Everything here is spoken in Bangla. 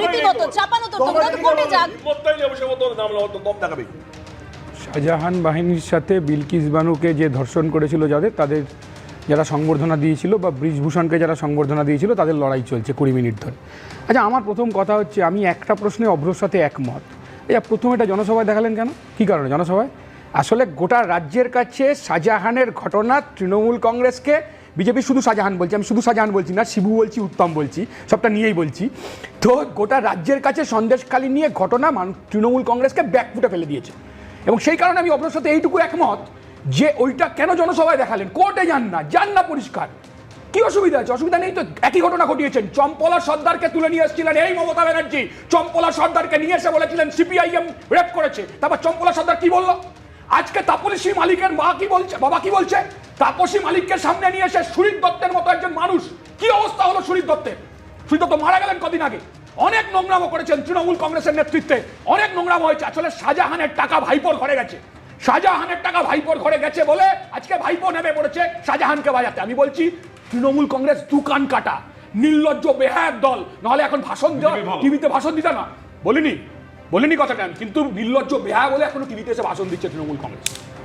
রীতিমতো চাপানো তো তোমরা তো কোর্টে যান শাহজাহান বাহিনীর সাথে বিলকিস বানুকে যে ধর্ষণ করেছিল যাদের তাদের যারা সংবর্ধনা দিয়েছিল বা ব্রিজভূষণকে যারা সংবর্ধনা দিয়েছিল তাদের লড়াই চলছে কুড়ি মিনিট ধরে। আচ্ছা আমার প্রথম কথা হচ্ছে আমি একটা প্রশ্নে অভ্রর সাথে একমত। এই প্রথম এটা জনসভায় দেখালেন কেন? কী কারণে জনসভায়? আসলে গোটা রাজ্যের কাছে শাহজাহানের ঘটনা তৃণমূল কংগ্রেসকে বিজেপি শুধু শাহজাহান বলছি, আমি শুধু শাহজাহান বলছি না, শিবু বলছি, উত্তম বলছি, সবটা নিয়েই বলছি। তো গোটা রাজ্যের কাছে সন্দেশখালী নিয়ে ঘটনা তৃণমূল কংগ্রেসকে ব্যাকফুটে ফেলে দিয়েছে। এবং সেই কারণে আমি অপরের সাথে এইটুকু একমত যে ওইটা কেন জনসভায় দেখালেন? কোর্টে যান না যান না পরিষ্কার। কি অসুবিধা আছে? অসুবিধা নেই তো, একই ঘটনা ঘটিয়েছেন। চম্পলা সর্দারকে তুলে নিয়ে এসেছিলেন এই মমতা ব্যানার্জি। চম্পলা সর্দারকে নিয়ে এসে বলেছিলেন, সিপিআইএম রেপ করেছে। তারপর চম্পলা সর্দার কি বলল? আজকে তাপসী মালিকের মা কি বলছে? বাবা কি বলছে? তাপসী মালিককে সামনে নিয়ে এসে সুরিত দত্তের মতো একজন মানুষ। কি অবস্থা হলো সুরিত দত্তের? সুরিত দত্ত মারা গেলেন কদিন আগে। অনেক নোংরামো করেছেন তৃণমূল কংগ্রেসের নেতৃত্বে। অনেক নোংরাম হয়েছে। আসলে শাহজাহানের টাকা ভাইপোর ঘরে গেছে। শাহজাহানের টাকা ভাইপোর ঘরে গেছে বলে আজকে ভাইপো নেমে পড়েছে শাহজাহানকে বাজাতে। আমি বলছি তৃণমূল কংগ্রেস দুকান কাটা নির্লজ্জ বেহায়ের দল। নাহলে এখন ভাষণ দেওয়া টিভিতে ভাষণ দিতে না। বলিনি। বলিনি কথাটা। কিন্তু নির্লজ্জ বেহা বলে এখনও টিভিতে এসে ভাষণ দিচ্ছে তৃণমূল কংগ্রেস।